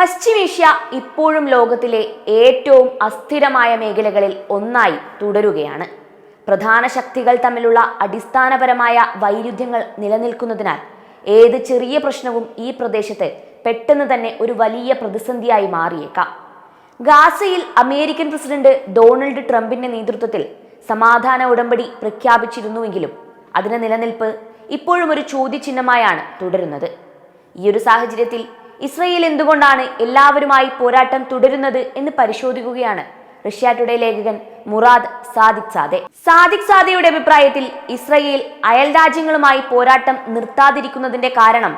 പശ്ചിമേഷ്യ ഇപ്പോഴും ലോകത്തിലെ ഏറ്റവും അസ്ഥിരമായ മേഖലകളിൽ ഒന്നായി തുടരുകയാണ്. പ്രധാന ശക്തികൾ തമ്മിലുള്ള അടിസ്ഥാനപരമായ വൈരുദ്ധ്യങ്ങൾ നിലനിൽക്കുന്നതിനാൽ ഏത് ചെറിയ പ്രശ്നവും ഈ പ്രദേശത്ത് പെട്ടെന്ന് തന്നെ ഒരു വലിയ പ്രതിസന്ധിയായി മാറിയേക്കാം. ഗാസയിൽ അമേരിക്കൻ പ്രസിഡന്റ് ഡൊണാൾഡ് ട്രംപിന്റെ നേതൃത്വത്തിൽ സമാധാന ഉടമ്പടി പ്രഖ്യാപിച്ചിരുന്നുവെങ്കിലും അതിന്റെ നിലനിൽപ്പ് ഇപ്പോഴും ഒരു ചോദ്യചിഹ്നമായാണ് തുടരുന്നത്. ഈ ഒരു സാഹചര്യത്തിൽ ഇസ്രയേൽ എന്തുകൊണ്ടാണ് എല്ലാവരുമായി പോരാട്ടം തുടരുന്നത് എന്ന് പരിശോധിക്കുകയാണ്. റഷ്യ ടുഡേ ലേഖകൻ മുറാദ് സാദിഖ് സാദെ. സാദിഖ് സാദയുടെ അഭിപ്രായത്തിൽ ഇസ്രയേൽ അയൽ രാജ്യങ്ങളുമായി പോരാട്ടം നിർത്താതിരിക്കുന്നതിന്റെ കാരണം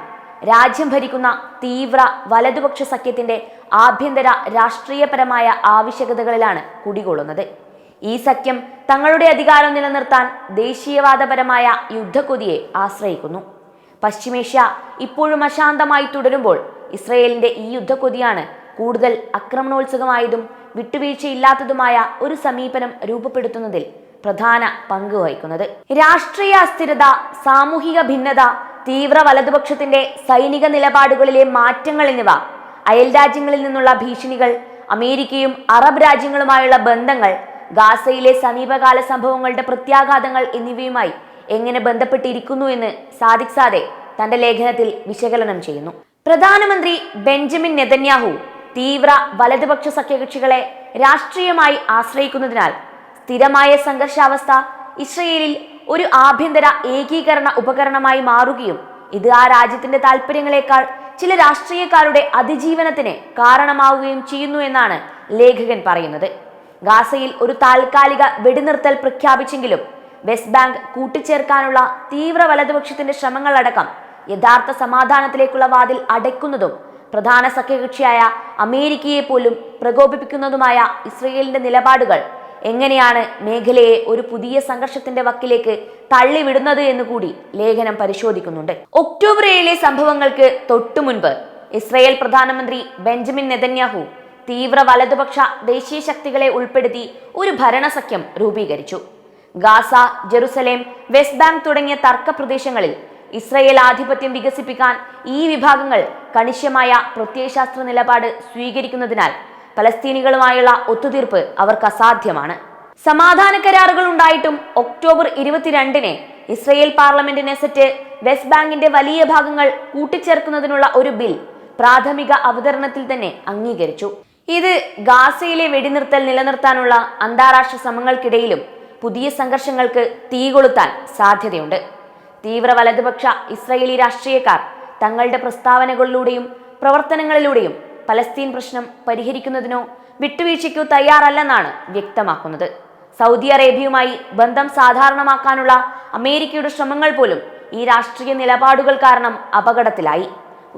രാജ്യം ഭരിക്കുന്ന തീവ്ര വലതുപക്ഷ സഖ്യത്തിന്റെ ആഭ്യന്തര രാഷ്ട്രീയപരമായ ആവശ്യകതകളിലാണ് കുടികൊള്ളുന്നത്. ഈ സഖ്യം തങ്ങളുടെ അധികാരം നിലനിർത്താൻ ദേശീയവാദപരമായ യുദ്ധക്കൊതിയെ ആശ്രയിക്കുന്നു. പശ്ചിമേഷ്യ ഇപ്പോഴും അശാന്തമായി തുടരുമ്പോൾ ഇസ്രയേലിന്റെ ഈ യുദ്ധക്കൊതിയാണ് കൂടുതൽ ആക്രമണോത്സുകമായതും വിട്ടുവീഴ്ചയില്ലാത്തതുമായ ഒരു സമീപനം രൂപപ്പെടുത്തുന്നതിൽ പ്രധാന പങ്ക് വഹിക്കുന്നത്. രാഷ്ട്രീയ അസ്ഥിരത സാമൂഹിക ഭിന്നത തീവ്ര വലതുപക്ഷത്തിന്റെ സൈനിക നിലപാടുകളിലെ മാറ്റങ്ങൾ എന്നിവ അയൽ രാജ്യങ്ങളിൽ നിന്നുള്ള ഭീഷണികൾ അമേരിക്കയും അറബ് രാജ്യങ്ങളുമായുള്ള ബന്ധങ്ങൾ ഗാസയിലെ സമീപകാല സംഭവങ്ങളുടെ പ്രത്യാഘാതങ്ങൾ എന്നിവയുമായി എങ്ങനെ ബന്ധപ്പെട്ടിരിക്കുന്നു എന്ന് സാദിഖ് സാദെ തന്റെ ലേഖനത്തിൽ വിശകലനം ചെയ്യുന്നു. പ്രധാനമന്ത്രി ബെഞ്ചമിൻ നെതന്യാഹു തീവ്ര വലതുപക്ഷ സഖ്യകക്ഷികളെ രാഷ്ട്രീയമായി ആശ്രയിക്കുന്നതിനാൽ സ്ഥിരമായ സംഘർഷാവസ്ഥ ഇസ്രയേലിൽ ഒരു ആഭ്യന്തര ഏകീകരണ ഉപകരണമായി മാറുകയും ഇത് ആ രാജ്യത്തിന്റെ താല്പര്യങ്ങളെക്കാൾ ചില രാഷ്ട്രീയക്കാരുടെ അതിജീവനത്തിന് കാരണമാവുകയും ചെയ്യുന്നു എന്നാണ് ലേഖകൻ പറയുന്നത്. ഗാസയിൽ ഒരു താൽക്കാലിക വെടിനിർത്തൽ പ്രഖ്യാപിച്ചെങ്കിലും വെസ്റ്റ് ബാങ്ക് കൂട്ടിച്ചേർക്കാനുള്ള തീവ്ര വലതുപക്ഷത്തിന്റെ ശ്രമങ്ങളടക്കം യഥാർത്ഥ സമാധാനത്തിലേക്കുള്ള വാതിൽ അടയ്ക്കുന്നതും പ്രധാന സഖ്യകക്ഷിയായ അമേരിക്കയെ പോലും പ്രകോപിപ്പിക്കുന്നതുമായ ഇസ്രയേലിന്റെ നിലപാടുകൾ എങ്ങനെയാണ് മേഖലയെ ഒരു പുതിയ സംഘർഷത്തിന്റെ വക്കിലേക്ക് തള്ളിവിടുന്നത് എന്ന് കൂടി ലേഖനം പരിശോധിക്കുന്നുണ്ട്. ഒക്ടോബർ ഏഴിലെ സംഭവങ്ങൾക്ക് തൊട്ടുമുൻപ് ഇസ്രയേൽ പ്രധാനമന്ത്രി ബെഞ്ചമിൻ നെതന്യാഹു തീവ്ര വലതുപക്ഷ ദേശീയ ശക്തികളെ ഉൾപ്പെടുത്തി ഒരു ഭരണസഖ്യം രൂപീകരിച്ചു. ഗാസ ജെറുസലേം വെസ്റ്റ് ബാങ്ക് തുടങ്ങിയ തർക്ക പ്രദേശങ്ങളിൽ ഇസ്രയേൽ ആധിപത്യം വികസിപ്പിക്കാൻ ഈ വിഭാഗങ്ങൾ കണിശമായ പ്രത്യയശാസ്ത്ര നിലപാട് സ്വീകരിക്കുന്നതിനാൽ പലസ്തീനികളുമായുള്ള ഒത്തുതീർപ്പ് അവർക്ക് അസാധ്യമാണ്. സമാധാന കരാറുകൾ ഉണ്ടായിട്ടും ഒക്ടോബർ ഇരുപത്തിരണ്ടിന് ഇസ്രയേൽ പാർലമെന്റ് നെസറ്റ് വെസ്റ്റ് ബാങ്കിന്റെ വലിയ ഭാഗങ്ങൾ കൂട്ടിച്ചേർക്കുന്നതിനുള്ള ഒരു ബിൽ പ്രാഥമിക അവതരണത്തിൽ തന്നെ അംഗീകരിച്ചു. ഇത് ഗാസയിലെ വെടിനിർത്തൽ നിലനിർത്താനുള്ള അന്താരാഷ്ട്ര ശ്രമങ്ങൾക്കിടയിലും പുതിയ സംഘർഷങ്ങൾക്ക് തീകൊളുത്താൻ സാധ്യതയുണ്ട്. തീവ്ര വലതുപക്ഷ ഇസ്രയേലി രാഷ്ട്രീയക്കാർ തങ്ങളുടെ പ്രസ്താവനകളിലൂടെയും പ്രവർത്തനങ്ങളിലൂടെയും പലസ്തീൻ പ്രശ്നം പരിഹരിക്കുന്നതിനോ വിട്ടുവീഴ്ചയ്ക്കോ തയ്യാറല്ലെന്നാണ് വ്യക്തമാക്കുന്നത്. സൗദി അറേബ്യയുമായി ബന്ധം സാധാരണമാക്കാനുള്ള അമേരിക്കയുടെ ശ്രമങ്ങൾ പോലും ഈ രാഷ്ട്രീയ നിലപാടുകൾ കാരണം അപകടത്തിലായി.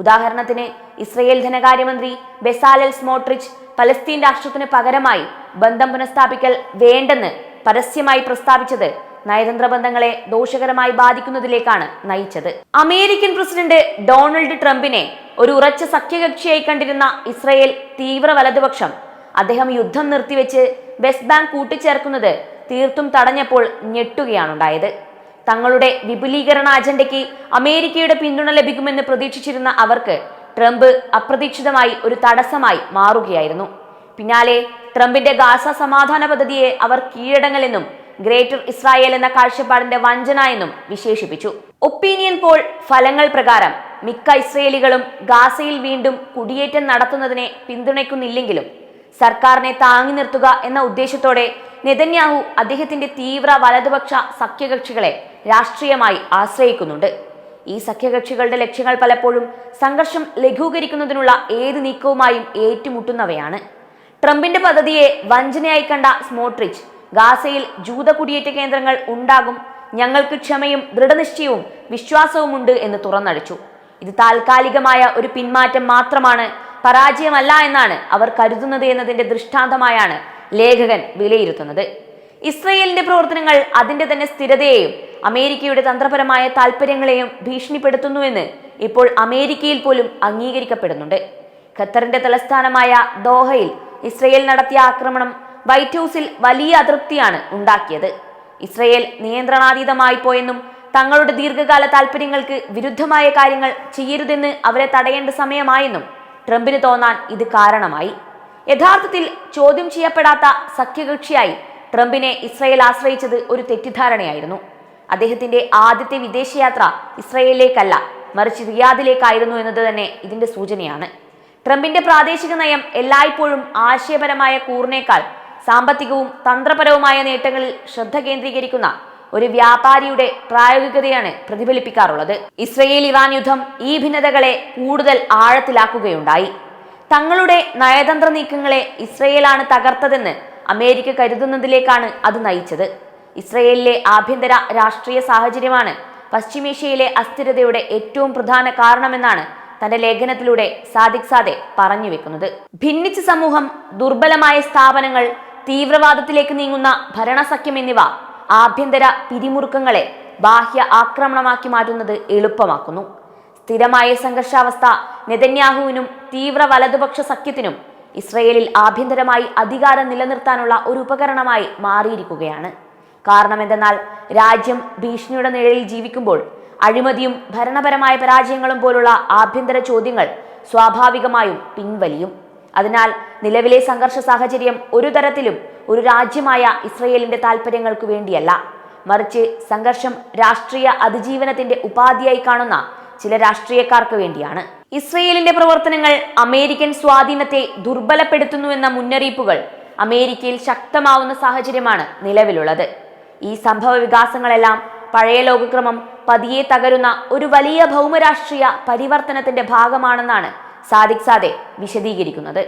ഉദാഹരണത്തിന് ഇസ്രയേൽ ധനകാര്യമന്ത്രി ബെസാലൽ സ്മോട്രിച്ച് പലസ്തീൻ രാഷ്ട്രത്തിന് പകരമായി ബന്ധം പുനഃസ്ഥാപിക്കൽ വേണ്ടെന്ന് പരസ്യമായി പ്രസ്താവിച്ചത് നയതന്ത്ര ബന്ധങ്ങളെ ദോഷകരമായി ബാധിക്കുന്നതിലേക്കാണ് നയിച്ചത്. അമേരിക്കൻ പ്രസിഡന്റ് ഡൊണാൾഡ് ട്രംപിനെ ഒരു ഉറച്ച സഖ്യകക്ഷിയായി കണ്ടിരുന്ന ഇസ്രയേൽ തീവ്ര വലതുപക്ഷം അദ്ദേഹം യുദ്ധം നിർത്തിവെച്ച് വെസ്റ്റ് ബാങ്ക് കൂട്ടിച്ചേർക്കുന്നത് തീർത്തും തടഞ്ഞപ്പോൾ ഞെട്ടുകയാണുണ്ടായത്. തങ്ങളുടെ വിപുലീകരണ അജണ്ടയ്ക്ക് അമേരിക്കയുടെ പിന്തുണ ലഭിക്കുമെന്ന് പ്രതീക്ഷിച്ചിരുന്ന അവർക്ക് ട്രംപ് അപ്രതീക്ഷിതമായി ഒരു തടസ്സമായി മാറുകയായിരുന്നു. പിന്നാലെ ട്രംപിന്റെ ഗാസ സമാധാന പദ്ധതിയെ അവർ കീഴടങ്ങലെന്നും ഗ്രേറ്റർ ഇസ്രായേൽ എന്ന കാഴ്ചപ്പാടിന്റെ വഞ്ചന എന്നും വിശേഷിപ്പിച്ചു. ഒപ്പീനിയൻ പോൾ ഫലങ്ങൾ പ്രകാരം മിക്ക ഇസ്രയേലികളും ഗാസയിൽ വീണ്ടും കുടിയേറ്റം നടത്തുന്നതിനെ പിന്തുണയ്ക്കുന്നില്ലെങ്കിലും സർക്കാരിനെ താങ്ങി നിർത്തുക എന്ന ഉദ്ദേശത്തോടെ നെതന്യാഹു അദ്ദേഹത്തിന്റെ തീവ്ര വലതുപക്ഷ സഖ്യകക്ഷികളെ രാഷ്ട്രീയമായി ആശ്രയിക്കുന്നുണ്ട്. ഈ സഖ്യകക്ഷികളുടെ ലക്ഷ്യങ്ങൾ പലപ്പോഴും സംഘർഷം ലഘൂകരിക്കുന്നതിനുള്ള ഏത് നീക്കവുമായും ഏറ്റുമുട്ടുന്നവയാണ്. ട്രംപിന്റെ പദ്ധതിയെ വഞ്ചനയായി കണ്ട സ്മോട്രിച്ച് ഗാസയിൽ ജൂത കുടിയേറ്റ കേന്ദ്രങ്ങൾ ഉണ്ടാകും. ഞങ്ങൾക്ക് ക്ഷമയും ദൃഢനിശ്ചയവും വിശ്വാസവുമുണ്ട് എന്ന് തുറന്നടിച്ചു. ഇത് താൽക്കാലികമായ ഒരു പിന്മാറ്റം മാത്രമാണ് പരാജയമല്ല എന്നാണ് അവർ കരുതുന്നത് എന്നതിന്റെ ദൃഷ്ടാന്തമായാണ് ലേഖകൻ വിലയിരുത്തുന്നത്. ഇസ്രയേലിന്റെ പ്രവർത്തനങ്ങൾ അതിന്റെ തന്നെ സ്ഥിരതയെയും അമേരിക്കയുടെ തന്ത്രപരമായ താൽപ്പര്യങ്ങളെയും ഭീഷണിപ്പെടുത്തുന്നുവെന്ന് ഇപ്പോൾ അമേരിക്കയിൽ പോലും അംഗീകരിക്കപ്പെടുന്നുണ്ട്. ഖത്തറിന്റെ തലസ്ഥാനമായ ദോഹയിൽ ഇസ്രയേൽ നടത്തിയ ആക്രമണം വൈറ്റ് ഹൗസിൽ വലിയ അതൃപ്തിയാണ് ഉണ്ടാക്കിയത്. ഇസ്രയേൽ നിയന്ത്രണാതീതമായി പോയെന്നും തങ്ങളുടെ ദീർഘകാല താൽപ്പര്യങ്ങൾക്ക് വിരുദ്ധമായ കാര്യങ്ങൾ ചെയ്യരുതെന്ന് അവരെ തടയേണ്ട സമയമായെന്നും ട്രംപിന് തോന്നാൻ ഇത് കാരണമായി. യഥാർത്ഥത്തിൽ ചോദ്യം ചെയ്യപ്പെടാത്ത സഖ്യകക്ഷിയായി ട്രംപിനെ ഇസ്രയേൽ ആശ്രയിച്ചത് ഒരു തെറ്റിദ്ധാരണയായിരുന്നു. അദ്ദേഹത്തിന്റെ ആദ്യത്തെ വിദേശയാത്ര ഇസ്രയേലിലേക്കല്ല മറിച്ച് റിയാദിലേക്കായിരുന്നു എന്നത് തന്നെ ഇതിന്റെ സൂചനയാണ്. ട്രംപിന്റെ പ്രാദേശിക നയം എല്ലായ്പ്പോഴും ആശയപരമായ കൂറിനേക്കാൾ സാമ്പത്തികവും തന്ത്രപരവുമായ നേട്ടങ്ങളിൽ ശ്രദ്ധ കേന്ദ്രീകരിക്കുന്ന ഒരു വ്യാപാരിയുടെ പ്രായോഗികതയാണ് പ്രതിഫലിപ്പിക്കാറുള്ളത്. ഇസ്രയേൽ ഇറാൻ യുദ്ധം ഈ ഭിന്നതകളെ കൂടുതൽ ആഴത്തിലാക്കുകയുണ്ടായി. തങ്ങളുടെ നയതന്ത്ര നീക്കങ്ങളെ ഇസ്രയേലാണ് തകർത്തതെന്ന് അമേരിക്ക കരുതുന്നതിലേക്കാണ് അത് നയിച്ചത്. ഇസ്രയേലിലെ ആഭ്യന്തര രാഷ്ട്രീയ സാഹചര്യമാണ് പശ്ചിമേഷ്യയിലെ അസ്ഥിരതയുടെ ഏറ്റവും പ്രധാന കാരണമെന്നാണ് തന്റെ ലേഖനത്തിലൂടെ സാദിഖ് സാദെ പറഞ്ഞു വെക്കുന്നത്. ഭിന്നിച്ച സമൂഹം ദുർബലമായ സ്ഥാപനങ്ങൾ തീവ്രവാദത്തിലേക്ക് നീങ്ങുന്ന ഭരണസഖ്യം എന്നിവ ആഭ്യന്തര പിരിമുറുക്കങ്ങളെ ബാഹ്യ ആക്രമണമാക്കി മാറ്റുന്നത് എളുപ്പമാക്കുന്നു. സ്ഥിരമായ സംഘർഷാവസ്ഥ നെതന്യാഹുവിനും തീവ്ര വലതുപക്ഷ സഖ്യത്തിനും ഇസ്രയേലിൽ ആഭ്യന്തരമായി അധികാരം നിലനിർത്താനുള്ള ഒരു ഉപകരണമായി മാറിയിരിക്കുകയാണ്. കാരണം എന്തെന്നാൽ രാജ്യം ഭീഷണിയുടെ നിഴലിൽ ജീവിക്കുമ്പോൾ അഴിമതിയും ഭരണപരമായ പരാജയങ്ങളും പോലുള്ള ആഭ്യന്തര ചോദ്യങ്ങൾ സ്വാഭാവികമായും പിൻവലിയും. അതിനാൽ നിലവിലെ സംഘർഷ സാഹചര്യം ഒരു തരത്തിലും ഒരു രാജ്യമായ ഇസ്രയേലിന്റെ താല്പര്യങ്ങൾക്ക് വേണ്ടിയല്ല. മറിച്ച് സംഘർഷം രാഷ്ട്രീയ അതിജീവനത്തിന്റെ ഉപാധിയായി കാണുന്ന ചില രാഷ്ട്രീയക്കാർക്ക് വേണ്ടിയാണ്. ഇസ്രയേലിന്റെ പ്രവർത്തനങ്ങൾ അമേരിക്കൻ സ്വാധീനത്തെ ദുർബലപ്പെടുത്തുന്നുവെന്ന മുന്നറിയിപ്പുകൾ അമേരിക്കയിൽ ശക്തമാവുന്ന സാഹചര്യമാണ് നിലവിലുള്ളത്. ഈ സംഭവ വികാസങ്ങളെല്ലാം പഴയ ലോകക്രമം പതിയെ തകരുന്ന ഒരു വലിയ ഭൗമരാഷ്ട്രീയ പരിവർത്തനത്തിന്റെ ഭാഗമാണെന്നാണ് സാദിഖ് സാദെ വിശദീകരിക്കുന്നത്.